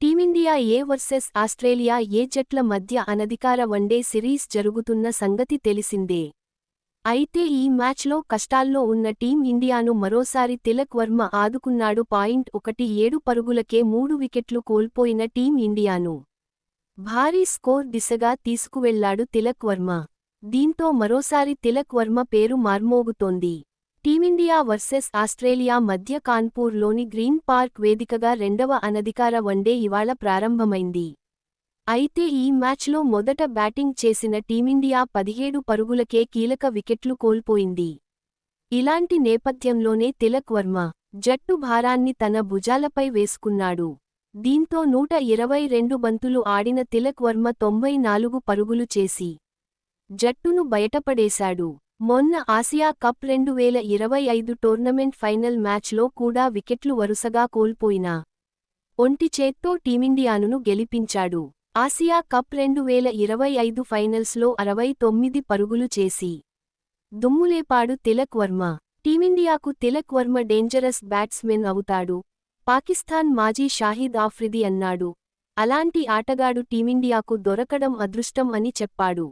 Team India A versus Australia A జట్ల మధ్య అనధికార వన్డే సిరీస్ జరుగుతున్న సంగతి తెలిసిందే. అయితే ఈ మ్యాచ్లో కష్టాల్లో ఉన్న టీం ఇండియాను మరోసారి తిలక్ వర్మ ఆదుకున్నాడు పాయింట్ ఒకటి ఏడు పరుగులకే మూడు వికెట్లు కోల్పోయిన టీం ఇండియాను. భారీ స్కోర్ దిశగా తీసుకువెళ్ళాడు తిలక్ వర్మ. దీంతో మరోసారి తిలక్ వర్మ పేరు మార్మోగుతోంది. టీమిండియా వర్సెస్ ఆస్ట్రేలియా మధ్య కాన్పూర్లోని గ్రీన్ పార్క్ వేదికగా రెండవ అనధికార వన్డే ఇవాళ ప్రారంభమైంది. అయితే ఈ మ్యాచ్లో మొదట బ్యాటింగ్ చేసిన టీమిండియా పదిహేడు పరుగులకే కీలక వికెట్లు కోల్పోయింది. ఇలాంటి నేపథ్యంలోనే తిలక్ వర్మ జట్టు భారాన్ని తన భుజాలపై వేసుకున్నాడు. దీంతో నూట ఇరవై రెండు బంతులు ఆడిన తిలక్ వర్మ తొంభై నాలుగు పరుగులు చేసి జట్టును బయటపడేశాడు. మొన్న ఆసియా కప్ రెండు వేల ఇరవై ఐదు టోర్నమెంట్ ఫైనల్ మ్యాచ్లో కూడా వికెట్లు వరుసగా కోల్పోయినా ఒంటి చేత్తో టీమిండియాను గెలిపించాడు. ఆసియా కప్ రెండు వేల ఇరవై ఐదు ఫైనల్స్లో అరవై తొమ్మిది పరుగులు చేసి దుమ్ములేపాడు తిలక్ వర్మ. టీమిండియాకు తిలక్ వర్మ డేంజరస్ బ్యాట్స్మెన్ అవుతాడు. పాకిస్తాన్ మాజీ షాహిద్ ఆఫ్రిది అన్నాడు. అలాంటి ఆటగాడు టీమిండియాకు దొరకడం అదృష్టం అని చెప్పాడు.